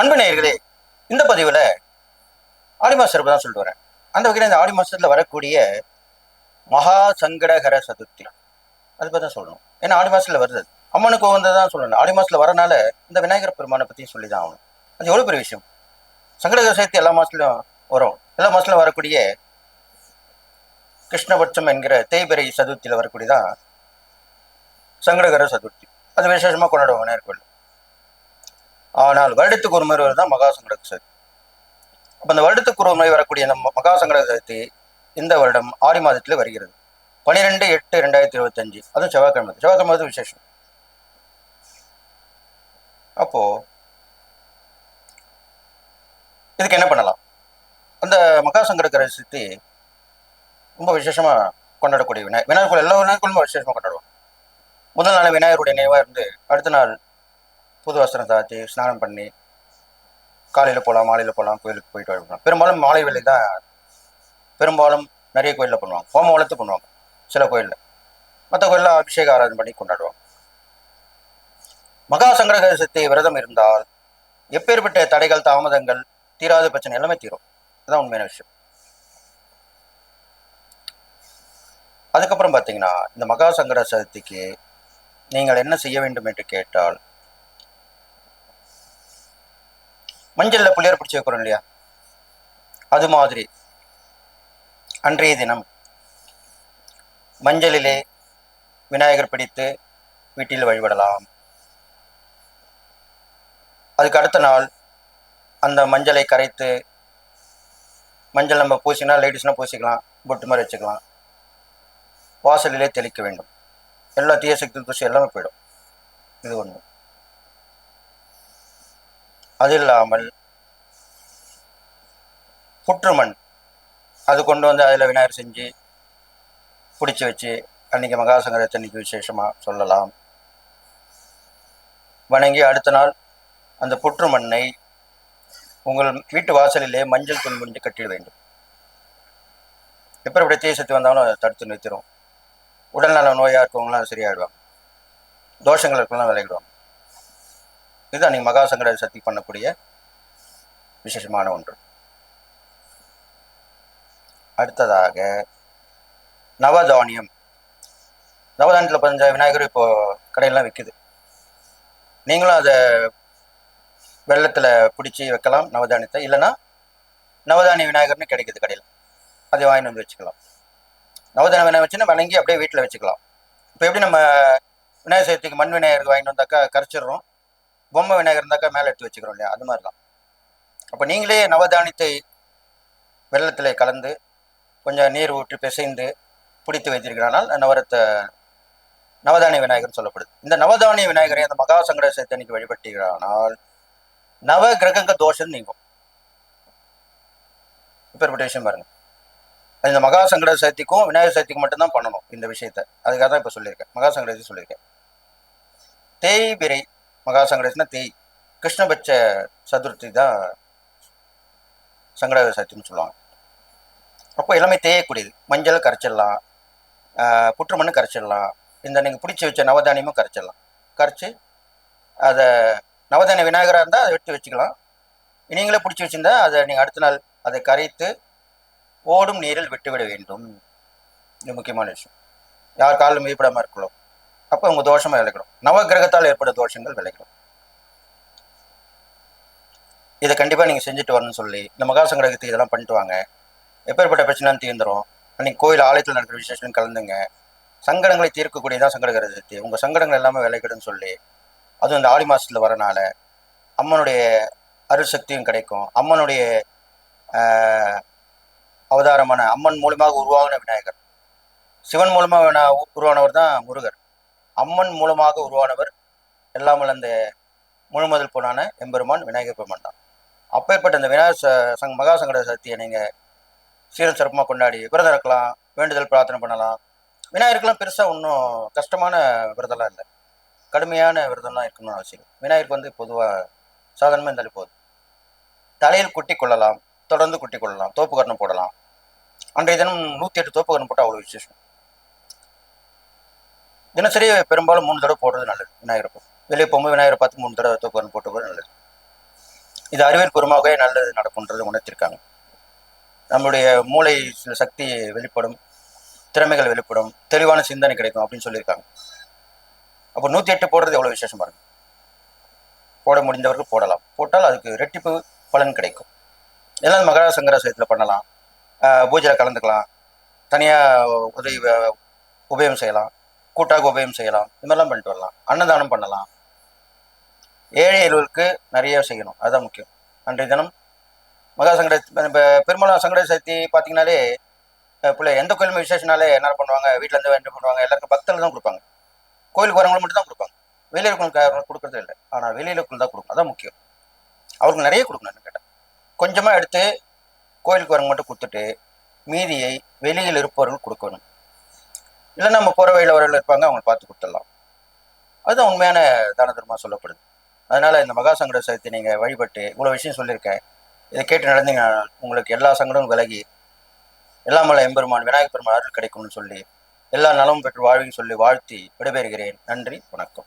அன்பு நேயர்களே இந்த பதிவில் ஆடி மாச சிறப்பு தான் சொல்லிட்டு வரேன். அந்த வகையில் இந்த ஆடி மாசத்துல வரக்கூடிய மகா சங்கடகர சதுர்த்தி. அதை பற்றி தான் சொல்லணும். ஏன்னா ஆடி மாசத்துல வருது. அம்மனுக்கு அம்மனுக்கு உகந்ததான் சொல்லணும். ஆடி மாசத்துல வரனால இந்த விநாயகர் பெருமானை பற்றியும் சொல்லி தான் ஆகணும். அது எவ்வளோ பெரிய விஷயம்? சங்கடகர சதுர்த்தி எல்லா மாதத்துலையும் வரும். எல்லா மாசத்துலயும் வரக்கூடிய கிருஷ்ணபட்சம் என்கிற தேய்பிரை சதுர்த்தியில் வரக்கூடியதான் சங்கடகர சதுர்த்தி. அது விசேஷமாக கொண்டாடுவாங்க விநாயகர் ஆனால் வருடத்துக்கு ஒரு முறை தான் மகா சங்கடக சதுர்த்தி அப்போ இந்த வருடத்துக்கு ஒரு முறை வரக்கூடிய இந்த மகா சங்கடக சதுர்த்தி இந்த வருடம் ஆடி மாதத்தில் வருகிறது. பன்னிரெண்டு எட்டு ரெண்டாயிரத்தி இருபத்தஞ்சு. அதுவும் செவ்வாய்க்கிழமை. செவ்வாய்க்கிழமை வந்து விசேஷம். அப்போ இதுக்கு என்ன பண்ணலாம்? அந்த மகா சங்கடகர சதுர்த்தி ரொம்ப விசேஷமா கொண்டாடக்கூடிய விநாயகர். விநாயகர் எல்லா விநாயகர்களும் விசேஷமா கொண்டாடுவோம் முதல் நாள் விநாயகருடைய நினைவாக இருந்து அடுத்த நாள் புது வஸ்திரம் தாத்தி ஸ்நானம் பண்ணி காலையில் போகலாம் மாலையில் போகலாம் கோயிலுக்கு போயிட்டு வரலாம். பெரும்பாலும் மாலை வேலை தான் பெரும்பாலும் நிறைய கோயிலில் பண்ணுவாங்க. ஹோம வளர்த்து பண்ணுவாங்க. சில கோயிலில். மற்ற கோயிலில் அபிஷேக ஆராதனை பண்ணி கொண்டாடுவாங்க. மகா சங்கரக சக்தி விரதம் இருந்தால் எப்பேற்பட்ட தடைகள் தாமதங்கள் தீராத பிரச்சனை எல்லாமே தீரும். அதுதான் உண்மையான விஷயம். அதுக்கப்புறம் பார்த்தீங்கன்னா இந்த மகா சங்கர சதுர்த்திக்கு நீங்கள் என்ன செய்ய வேண்டும் என்று கேட்டால் மஞ்சளில் புளியார் பிடிச்சி வைக்கிறோம் இல்லையா? அது மாதிரி. அன்றைய தினம் மஞ்சளிலே விநாயகர் பிடித்து வீட்டில் வழிபடலாம். அதுக்கு அடுத்த நாள் அந்த மஞ்சளை கரைத்து மஞ்சள் நம்ம பூசினா லேடிஸ்னால் பூசிக்கலாம் பொட்டு மாதிரி வச்சுக்கலாம். வாசலிலே தெளிக்க வேண்டும். எல்லா தீய சக்தி தூசி எல்லாமே போயிடும். இது ஒன்று அது இல்லாமல் புற்றுமண். அது கொண்டு வந்து அதில் விநாயகர் செஞ்சு பிடிச்சி வச்சு அன்றைக்கி மகாசங்கரத்தை அன்னைக்கு விசேஷமாக சொல்லலாம். வணங்கி அடுத்த நாள் அந்த புற்று மண்ணை உங்கள் வீட்டு வாசலிலே மஞ்சள் துணி முடிஞ்சு கட்டிட வேண்டும். எப்போ இப்படி தீய வந்தாலும் அதை தடுத்து நிறுத்திடும் உடல்நல நோயாக இருக்கவங்களாம் சரியாயிடுவாங்க. தோஷங்கள் இருக்கலாம் விளையிடுவாங்க இதுதான் நீங்கள் மகா சங்கட சக்தி பண்ணக்கூடிய விசேஷமான ஒன்று. அடுத்ததாக நவதானியம். நவதானியத்தில் பதிஞ்ச விநாயகர் இப்போ கடையெல்லாம் விற்குது நீங்களும் அதை வெள்ளத்தில் பிடிச்சி வைக்கலாம் நவதானியத்தை. இல்லைன்னா நவதானிய விநாயகர்னு கிடைக்குது கடையில். அதை வாங்கிட்டு வந்து வச்சுக்கலாம். நவதான விநாயகர் வச்சுன்னா வணங்கி அப்படியே வீட்டில் வச்சுக்கலாம். இப்போ எப்படி நம்ம விநாயகர் சதுர்த்திக்கு மண் விநாயகருக்கு வாங்கிட்டு வந்தாக்கா கரைச்சிடுறோம்? பொம்மை விநாயகர் இருந்தாக்கா மேலே எடுத்து வச்சுக்கிறோம் இல்லையா? அது மாதிரி தான் அப்போ நீங்களே நவதானியத்தை வெள்ளத்தில் கலந்து கொஞ்சம் நீர் ஊற்றி பிசைந்து பிடித்து வைத்திருக்கிறானால் நவரத்த நவதானிய விநாயகர்னு சொல்லப்படுது. இந்த நவதானிய விநாயகரை அந்த மகா சங்கட சைத்தனிக்கு வழிபட்டீர்களானால் நவ கிரகங்க தோஷம் நீங்கும். இப்பேற்பட்ட விஷயம் பாருங்க. இந்த மகா சங்கட சக்திக்கும் விநாயகர் சக்திக்கும் மட்டும்தான் பண்ணணும் இந்த விஷயத்த. அதுக்காக தான் இப்போ சொல்லியிருக்கேன். மகா சங்கடத்தை சொல்லியிருக்கேன். தேய்பிரை மகா சங்கடத்துனா தேய் கிருஷ்ணபட்ச சதுர்த்தி தான் சங்கட சதுர்த்தின்னு சொல்லுவாங்க. அப்போ எல்லாமே தேயக்கூடியது. மஞ்சள் கரைச்சிடலாம் ஆஹ் புற்றுமண்ணு கரைச்சிடலாம் இந்த நீங்கள் பிடிச்சி வச்ச நவதானியமும் கரைச்சிடலாம். கரைச்சி அதை நவதானிய விநாயகராக இருந்தால் அதை வெட்டி வச்சுக்கலாம். நீங்களே பிடிச்சி வச்சுருந்தா அதை நீங்கள் அடுத்த நாள் அதை கரைத்து ஓடும் நீரில் விட்டுவிட வேண்டும். இது முக்கியமான விஷயம். யார் காலும் மீப்படாமல் இருக்கலாம். அப்போ உங்கள் தோஷமாக விளைக்கணும் நவகிரகத்தால் ஏற்பட்ட தோஷங்கள் விளைக்கணும் இதை கண்டிப்பாக நீங்கள் செஞ்சுட்டு வரணும்னு சொல்லி இந்த மகா சங்கடகத்துக்கு இதெல்லாம் பண்ணிட்டு வாங்க. எப்பேற்பட்ட பிரச்சனைன்னு தீர்ந்துரும். அன்னைக்கு கோயில் ஆலயத்தில் நடக்கிற விசேஷம் கலந்துங்க. சங்கடங்களை தீர்க்கக்கூடியதான் சங்கடகர சதுர்த்தி உங்கள் சங்கடங்கள் எல்லாமே விளைக்கிடும்னு சொல்லி அதுவும் இந்த ஆடி மாதத்தில் வரனால அம்மனுடைய அருள் சக்தியும் கிடைக்கும். அம்மனுடைய அவதாரமான அம்மன் மூலமாக உருவாகின விநாயகர். சிவன் மூலமாக உருவானவர் தான் முருகர். அம்மன் மூலமாக உருவானவர். எல்லாம் அந்த முழுமுதல் பொண்ணான எம்பெருமான் விநாயகர் பெருமான் தான். அப்பேற்பட்ட இந்த விநாயகர் ச- சங் மகா சங்கட சக்தியை நீங்கள் சீரம் சிறப்பமாக கொண்டாடி விரதம் இருக்கலாம் வேண்டுதல் பிரார்த்தனை பண்ணலாம். விநாயகருக்கெல்லாம் பெருசாக ஒன்றும் கஷ்டமான விரதம்லாம் இல்லை. கடுமையான விரதம்லாம் இருக்கணும்னு அவசியம் விநாயகருக்கு வந்து பொதுவாக சாதாரணமாக இருந்தாலே போதும். தலையில் குட்டி கொள்ளலாம் தொடர்ந்து குட்டி கொள்ளலாம் தோப்புக்கரணம் போடலாம். அன்றைய தினம் நூற்றி எட்டு தோப்புக்கரணம் போட்டால் அவ்வளோ விசேஷம். தினசரி பெரும்பாலும் மூணு தடவை போடுறது நல்லது. விநாயகர் வெளியே போகும்போது விநாயகரை பார்த்து மூணு தடவை தூக்கம் போட்டு போகிறது நல்லது. இது அறிவியல் பூர்வமாகவே நல்லது நடக்கும்ன்றது உணர்த்திருக்காங்க. நம்மளுடைய மூளை சில சக்தி வெளிப்படும் திறமைகள் வெளிப்படும் தெளிவான சிந்தனை கிடைக்கும் அப்படின்னு சொல்லியிருக்காங்க. அப்போ நூற்றி எட்டு போடுறது எவ்வளோ விசேஷம் பாருங்கள் போட முடிந்தவர்கள் போடலாம். போட்டால் அதுக்கு ரெட்டிப்பு பலன் கிடைக்கும். எல்லாம் மகர சங்கராசயத்தில் பண்ணலாம் பூஜையில் கலந்துக்கலாம். தனியாக உதவி உபயோகம் செய்யலாம். கூட்டாக உபயம் செய்யலாம். இது மாதிரிலாம் பண்ணிட்டு வரலாம். அன்னதானம் பண்ணலாம். ஏழை நிறைய செய்யணும். அதுதான் முக்கியம். அன்றைய தினம் மகா சங்கட இப்போ பெரும்பாலும் சங்கட சக்தி பார்த்தீங்கன்னாலே பிள்ளை எந்த கோயிலுமே விசேஷனாலே என்ன பண்ணுவாங்க? வீட்டிலேருந்து என்ன பண்ணுவாங்க. எல்லாருக்கும் பக்தர்கள் தான் கொடுப்பாங்க. கோயிலுக்கு வரவங்களுக்கு மட்டும் தான் கொடுப்பாங்க. வெளியில் இருக்கவங்களுக்கு கொடுக்கறது இல்லை. ஆனால் வெளியில் தான் கொடுக்கும் அதான் முக்கியம். அவருக்கு நிறைய கொடுக்கணும்னு கேட்டேன் கொஞ்சமாக எடுத்து கோயிலுக்கு வரவங்க மட்டும் கொடுத்துட்டு மீதியை வெளியில் இருப்பவர்கள் கொடுக்கணும் இல்லை நம்ம போகிற வழியில் வரவில் இருப்பாங்க அவங்க பார்த்து கொடுத்துடலாம். அதுதான் உண்மையான தான தர்மமாக சொல்லப்படுது. அதனால் இந்த மகா சங்கட சதுர்த்தி நீங்கள் வழிபட்டு இவ்வளோ விஷயம் சொல்லியிருக்கேன். இதை கேட்டு நடந்தீங்கன்னா உங்களுக்கு எல்லா சங்கடமும் விலகி எல்லாம் மலை எம்பெருமான் விநாயகப் பெருமான் அருள் கிடைக்கும்னு சொல்லி எல்லா நலமும் பெற்று வாழ்வின்னு சொல்லி வாழ்த்தி விடைபெறுகிறேன். நன்றி வணக்கம்.